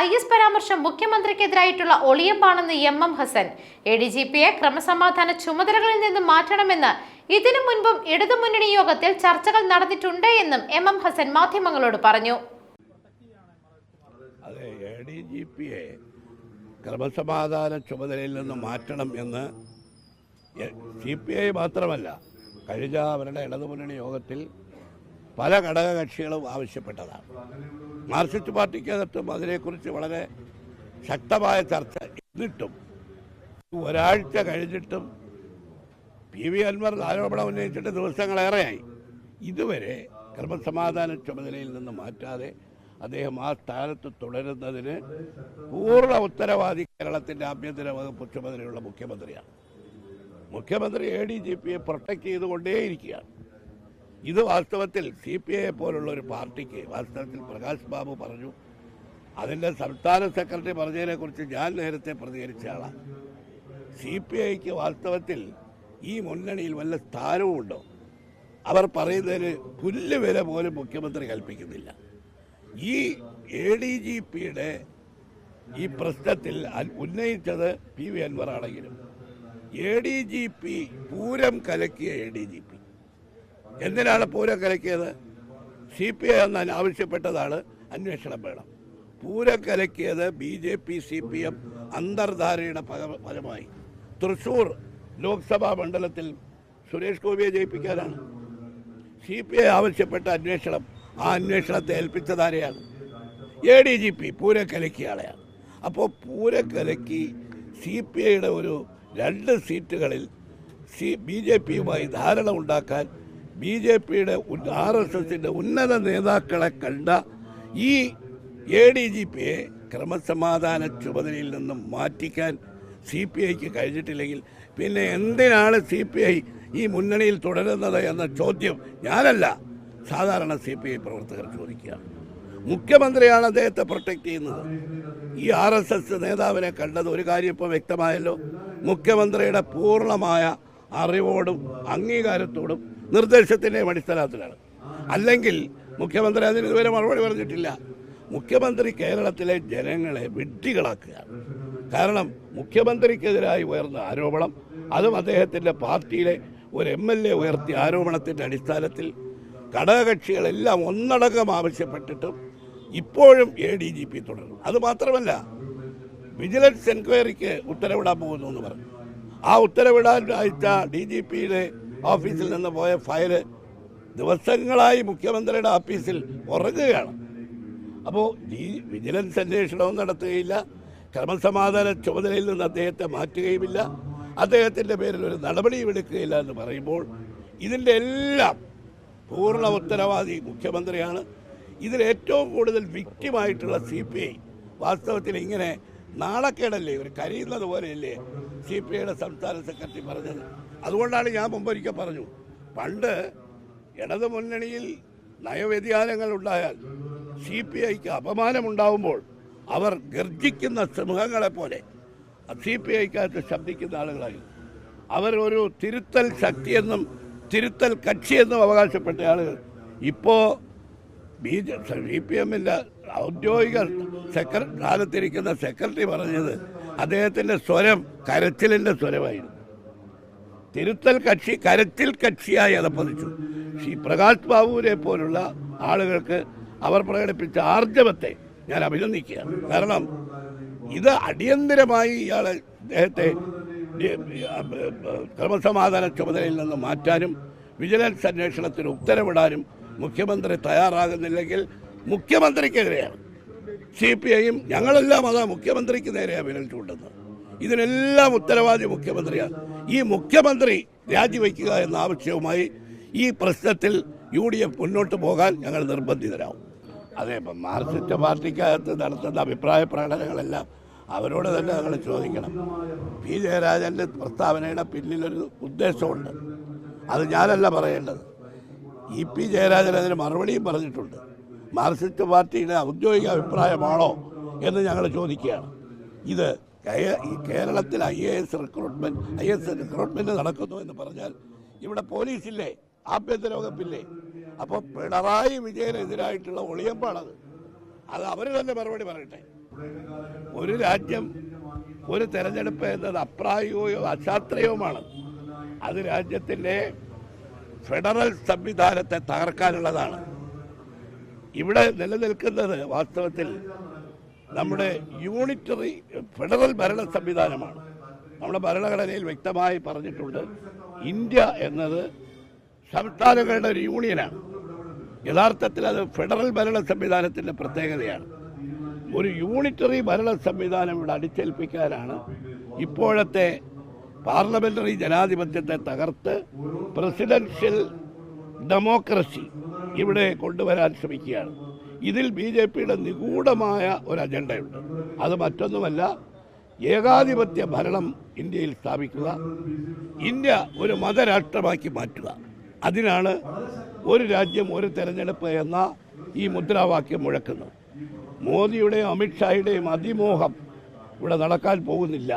I S പരാമർശം മുഖ്യമന്ത്രിക്കെതിരായിട്ടുള്ള ഒളിയമ്പാണെന്ന് M M Hassan. A D G പിയെ ക്രമസമാധാന ചുമതലകളിൽ നിന്ന് മാറ്റണമെന്ന് ഇതിനു മുൻപും ഇടതുമുന്നണി യോഗത്തിൽ ചർച്ചകൾ നടന്നിട്ടുണ്ട് എന്നും എം എം ഹസൻ മാധ്യമങ്ങളോട് പറഞ്ഞു. ക്രമസമാധാന ചുമതലയിൽ നിന്ന് മാറ്റണം എന്ന് സി പി ഐ മാത്രമല്ല കഴിഞ്ഞ അവരുടെ ഇടതുമുന്നണി യോഗത്തിൽ പല ഘടകകക്ഷികളും ആവശ്യപ്പെട്ടതാണ്. മാർക്സിസ്റ്റ് പാർട്ടിക്കകത്തും അതിനെക്കുറിച്ച് വളരെ ശക്തമായ ചർച്ച എന്നിട്ടും ഒരാഴ്ച കഴിഞ്ഞിട്ടും പി വി അൻവർ ആരോപണം ഉന്നയിച്ചിട്ട് ദിവസങ്ങളേറെയായി. ഇതുവരെ ക്രമസമാധാന ചുമതലയിൽ നിന്ന് മാറ്റാതെ അദ്ദേഹം ആ സ്ഥാനത്ത് തുടരുന്നതിന് പൂർണ ഉത്തരവാദി കേരളത്തിന്റെ ആഭ്യന്തര വകുപ്പ് ചുമതലയുള്ള മുഖ്യമന്ത്രിയാണ്. മുഖ്യമന്ത്രി എ ഡി ജി പിയെ പ്രൊട്ടക്ട് ചെയ്തുകൊണ്ടേയിരിക്കുകയാണ്. ഇത് വാസ്തവത്തിൽ സി പി ഐ പോലുള്ള ഒരു പാർട്ടിക്ക് വാസ്തവത്തിൽ പ്രകാശ് ബാബു പറഞ്ഞു. അതിന്റെ സംസ്ഥാന സെക്രട്ടറി പറഞ്ഞതിനെക്കുറിച്ച് ഞാൻ നേരത്തെ പ്രതികരിച്ച ആളാണ് സി പി ഐക്ക് വാസ്തവത്തിൽ ഈ മുന്നണിയിൽ വല്ല സ്ഥാനവുമുണ്ടോ? അവർ പറയുന്നതിന് പുല്ല് വില പോലും മുഖ്യമന്ത്രി കൽപ്പിക്കുന്നില്ല. ഈ എ ഡി ജി പിയുടെ ഈ പ്രശ്നത്തിൽ ഉന്നയിച്ചത് പി വി അൻവർ ആണെങ്കിലും. A D G P Pooram കലക്കിയ A D G P എന്തിനാണ് പൂരം കലക്കിയത് സി പി ഐ എന്ന് ആവശ്യപ്പെട്ടതാണ് അന്വേഷണം വേണം Pooram കലക്കിയത് B J P C P M അന്തർധാരയുടെ ഫല- ഫലമായി. തൃശൂർ ലോക്സഭാ മണ്ഡലത്തിൽ സുരേഷ് ഗോപിയെ ജയിപ്പിക്കാനാണ്. സി പി ഐ ആവശ്യപ്പെട്ട അന്വേഷണം ആ അന്വേഷണത്തെ ഏൽപ്പിച്ചതാരെയാണ് എ ഡി ജി പി പൂരക്കലക്കിയ ആളെയാണ്. അപ്പോൾ പൂരക്കലക്കി സി പി ഐയുടെ ഒരു രണ്ട് സീറ്റുകളിൽ സി ബി ജെ പിയുമായി ധാരണ ഉണ്ടാക്കാൻ ബി ജെ പിയുടെ ആർ എസ് എസിന്റെ ഉന്നത നേതാക്കളെ കണ്ട ഈ എ ഡി ജി പിയെ ക്രമസമാധാന ചുമതലയിൽ നിന്നും മാറ്റിക്കാൻ സി പി ഐക്ക് കഴിഞ്ഞിട്ടില്ലെങ്കിൽ പിന്നെ എന്തിനാണ് സി പി ഐ ഈ മുന്നണിയിൽ തുടരുന്നത് എന്ന ചോദ്യം ഞാനല്ല. സാധാരണ സി പി ഐ പ്രവർത്തകർ ചോദിക്കുകയാണ്. മുഖ്യമന്ത്രിയാണ് അദ്ദേഹത്തെ പ്രൊട്ടക്റ്റ് ചെയ്യുന്നത്. ഈ ആർ എസ് എസ് നേതാവിനെ കണ്ടത് ഒരു കാര്യം ഇപ്പോൾ വ്യക്തമായല്ലോ. മുഖ്യമന്ത്രിയുടെ പൂർണമായ അറിവോടും അംഗീകാരത്തോടും നിർദ്ദേശത്തിന്റെയും അടിസ്ഥാനത്തിലാണ്. അല്ലെങ്കിൽ മുഖ്യമന്ത്രി അതിന് ഇതുവരെ മറുപടി പറഞ്ഞിട്ടില്ല. മുഖ്യമന്ത്രി കേരളത്തിലെ ജനങ്ങളെ വിഡ്ഢികളാക്കുകയാണ്. കാരണം മുഖ്യമന്ത്രിക്കെതിരായി ഉയർന്ന ആരോപണം അതും അദ്ദേഹത്തിന്റെ പാർട്ടിയിലെ ഒരു എം എൽ എ ഉയർത്തിയ ആരോപണത്തിന്റെ അടിസ്ഥാനത്തിൽ ഘടകകക്ഷികളെല്ലാം ഒന്നടങ്കം ആവശ്യപ്പെട്ടിട്ടും ഇപ്പോഴും എ ഡി ജി പി തുടരും. അതുമാത്രമല്ല വിജിലൻസ് എൻക്വയറിക്ക് ഉത്തരവിടാൻ പോകുന്നു എന്ന് പറഞ്ഞു. ആ ഉത്തരവിടാൻ അയച്ച ഡി ജി പിയുടെ ഓഫീസിൽ നിന്ന് പോയ ഫയൽ ദിവസങ്ങളായി മുഖ്യമന്ത്രിയുടെ ഓഫീസിൽ ഉറങ്ങുകയാണ്. അപ്പോൾ ഈ വിജിലൻസ് അന്വേഷണവും നടത്തുകയില്ല. ക്രമസമാധാന ചുമതലയിൽ നിന്ന് അദ്ദേഹത്തെ മാറ്റുകയുമില്ല. അദ്ദേഹത്തിന്റെ പേരിൽ ഒരു നടപടിയും എടുക്കുകയില്ല എന്ന് പറയുമ്പോൾ ഇതിന്റെ എല്ലാം പൂർണ ഉത്തരവാദി മുഖ്യമന്ത്രിയാണ്. ഇതിൽ ഏറ്റവും കൂടുതൽ വിക്റ്റിമായിട്ടുള്ള സി പി ഐ വാസ്തവത്തിൽ ഇങ്ങനെ നാണക്കേടല്ലേ ഇവർ കരയുന്നത് പോലെയല്ലേ? സി പി ഐയുടെ സംസ്ഥാന സെക്രട്ടറി പറഞ്ഞത്. അതുകൊണ്ടാണ് ഞാൻ മുമ്പൊരിക്കൽ പറഞ്ഞു. പണ്ട് ഇടതു മുന്നണിയിൽ നയവ്യതിയാനങ്ങൾ ഉണ്ടായാൽ സി പി ഐക്ക് അപമാനമുണ്ടാവുമ്പോൾ അവർ ഗർജിക്കുന്ന സിംഹങ്ങളെ പോലെ സി പി ഐക്കകത്ത് ശബ്ദിക്കുന്ന ആളുകളായി. അവർ ഒരു തിരുത്തൽ ശക്തിയെന്നും തിരുത്തൽ കക്ഷിയെന്നും അവകാശപ്പെട്ട ആളുകൾ. ഇപ്പോൾ ബി ജെ സി പി എമ്മിന്റെ ഔദ്യോഗിക സെക്ര സ്ഥാനത്തിരിക്കുന്ന സെക്രട്ടറി പറഞ്ഞത് അദ്ദേഹത്തിന്റെ സ്വരം കരച്ചിലിന്റെ സ്വരമായിരുന്നു. തിരുത്തൽ കക്ഷി കരച്ചിൽ കക്ഷിയായി അതപ്പതിച്ചു. ശ്രീ പ്രകാശ് ബാബുവിനെ പോലുള്ള ആളുകൾക്ക് അവർ പ്രകടിപ്പിച്ച ആർജവത്തെ ഞാൻ അഭിനന്ദിക്കുകയാണ്. കാരണം ഇത് അടിയന്തിരമായി ഇയാൾ അദ്ദേഹത്തെ ക്രമസമാധാന ചുമതലയിൽ നിന്ന് മാറ്റാനും വിജിലൻസ് അന്വേഷണത്തിന് ഉത്തരവിടാനും മുഖ്യമന്ത്രി തയ്യാറാകുന്നില്ലെങ്കിൽ മുഖ്യമന്ത്രിക്കെതിരെയാണ്. സി പി ഐയും ഞങ്ങളെല്ലാം അതാ മുഖ്യമന്ത്രിക്ക് നേരെയാണ് വിരൽ ചൂണ്ടുന്നത്. ഇതിനെല്ലാം ഉത്തരവാദി മുഖ്യമന്ത്രിയാണ്. ഈ മുഖ്യമന്ത്രി രാജിവെക്കുക എന്ന ആവശ്യവുമായി ഈ പ്രശ്നത്തിൽ യു ഡി എഫ് മുന്നോട്ട് പോകാൻ ഞങ്ങൾ നിർബന്ധിതരാകും അതെ ഇപ്പം മാർക്സിസ്റ്റ് പാർട്ടിക്കകത്ത് നടത്തുന്ന അഭിപ്രായ പ്രകടനങ്ങളെല്ലാം അവരോട് തന്നെ ഞങ്ങൾ ചോദിക്കണം. പി. ജയരാജന്റെ പ്രസ്താവനയുടെ പിന്നിലൊരു ഉദ്ദേശമുണ്ട് അത് ഞാനല്ല പറയേണ്ടത്. ഇ. പി. ജയരാജൻ അതിന് മറുപടിയും പറഞ്ഞിട്ടുണ്ട്. മാർക്സിസ്റ്റ് പാർട്ടിയുടെ ഔദ്യോഗിക അഭിപ്രായമാണോ എന്ന് ഞങ്ങൾ ചോദിക്കുകയാണ്. ഇത് കേരളത്തിൽ I A S recruitment I S recruitment നടക്കുന്നു എന്ന് പറഞ്ഞാൽ ഇവിടെ പോലീസില്ലേ? ആഭ്യന്തര വകുപ്പില്ലേ? അപ്പോൾ പിണറായി വിജയനെതിരായിട്ടുള്ള ഒളിയമ്പാണത്. അത് അവർ തന്നെ മറുപടി പറയട്ടെ. ഒരു രാജ്യം ഒരു തെരഞ്ഞെടുപ്പ് എന്നത് അപ്രായോഗികവും അശാസ്ത്രീയവുമാണ്. അത് രാജ്യത്തിന്റെ ഫെഡറൽ സംവിധാനത്തെ തകർക്കാനുള്ളതാണ്. ഇവിടെ നിലനിൽക്കുന്നത് വാസ്തവത്തിൽ നമ്മുടെ യൂണിറ്ററി ഫെഡറൽ ഭരണ സംവിധാനമാണ്. നമ്മുടെ ഭരണഘടനയിൽ വ്യക്തമായി പറഞ്ഞിട്ടുണ്ട് ഇന്ത്യ എന്നത് സംസ്ഥാനങ്ങളുടെ ഒരു യൂണിയനാണ്. യഥാർത്ഥത്തിൽ അത് ഫെഡറൽ ഭരണ സംവിധാനത്തിന്റെ പ്രത്യേകതയാണ്. ഒരു യൂണിറ്ററി ഭരണ സംവിധാനം ഇവിടെ അടിച്ചേൽപ്പിക്കാനാണ് ഇപ്പോഴത്തെ പാർലമെന്ററി ജനാധിപത്യത്തെ തകർത്ത് പ്രസിഡൻഷ്യൽ ഡെമോക്രസി ഇവിടെ കൊണ്ടുവരാൻ ശ്രമിക്കുകയാണ്. ഇതിൽ ബി ജെ പിയുടെ നിഗൂഢമായ ഒരു അജണ്ടയുണ്ട്. അത് മറ്റൊന്നുമല്ല ഏകാധിപത്യ ഭരണം ഇന്ത്യയിൽ സ്ഥാപിക്കുക ഇന്ത്യ ഒരു മതരാഷ്ട്രമാക്കി മാറ്റുക. അതിനാണ് ഒരു രാജ്യം ഒരു തെരഞ്ഞെടുപ്പ് എന്ന ഈ മുദ്രാവാക്യം മുഴക്കുന്നത്. മോദിയുടെയും അമിത്ഷായുടെയും അതിമോഹം ഇവിടെ നടക്കാൻ പോകുന്നില്ല.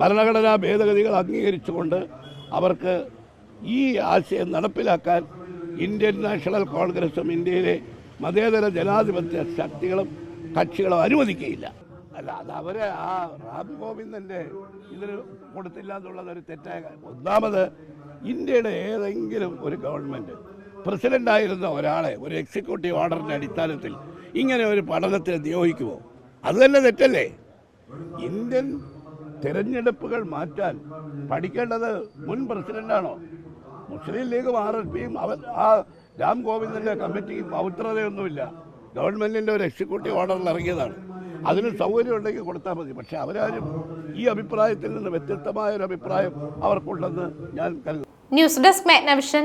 ഭരണഘടനാ ഭേദഗതികൾ അംഗീകരിച്ചുകൊണ്ട് അവർക്ക് ഈ ആശയം നടപ്പിലാക്കാൻ ഇന്ത്യൻ നാഷണൽ കോൺഗ്രസും ഇന്ത്യയിലെ മതേതര ജനാധിപത്യ ശക്തികളും കക്ഷികളും അനുവദിക്കുകയില്ല. അല്ല അത് അവരെ ആ റാം ഗോവിന്ദന്റെ ഇതിന് കൊടുത്തില്ല എന്നുള്ളത് ഒരു തെറ്റായ ഒന്നാമത് ഇന്ത്യയുടെ ഏതെങ്കിലും ഒരു ഗവൺമെന്റ് പ്രസിഡന്റ് ആയിരുന്ന ഒരാളെ ഒരു എക്സിക്യൂട്ടീവ് ഓർഡറിന്റെ അടിസ്ഥാനത്തിൽ ഇങ്ങനെ ഒരു പഠനത്തിന് നിയോഗിക്കുമോ അത് തന്നെ തെറ്റല്ലേ? ഇന്ത്യൻ തിരഞ്ഞെടുപ്പുകൾ മാറ്റാൻ പഠിക്കേണ്ടത് മുൻ പ്രസിഡന്റാണോ? മുസ്ലിം ലീഗും ആർ എസ് പിയും അവൻ ആ രാം ഗോവിന്ദന്റെ കമ്മിറ്റിയും പവിത്രതയൊന്നുമില്ല ഗവൺമെന്റിന്റെ ഒരു എക്സിക്യൂട്ടീവ് ഓർഡറിൽ ഇറങ്ങിയതാണ്. അതിന് സൗകര്യം ഉണ്ടെങ്കിൽ കൊടുത്താൽ മതി. പക്ഷേ അവരാരും ഈ അഭിപ്രായത്തിൽ നിന്ന് വ്യത്യസ്തമായ ഒരു അഭിപ്രായം അവർക്കുണ്ടെന്ന് ഞാൻ കരുതുന്നു. News desk Magnavision.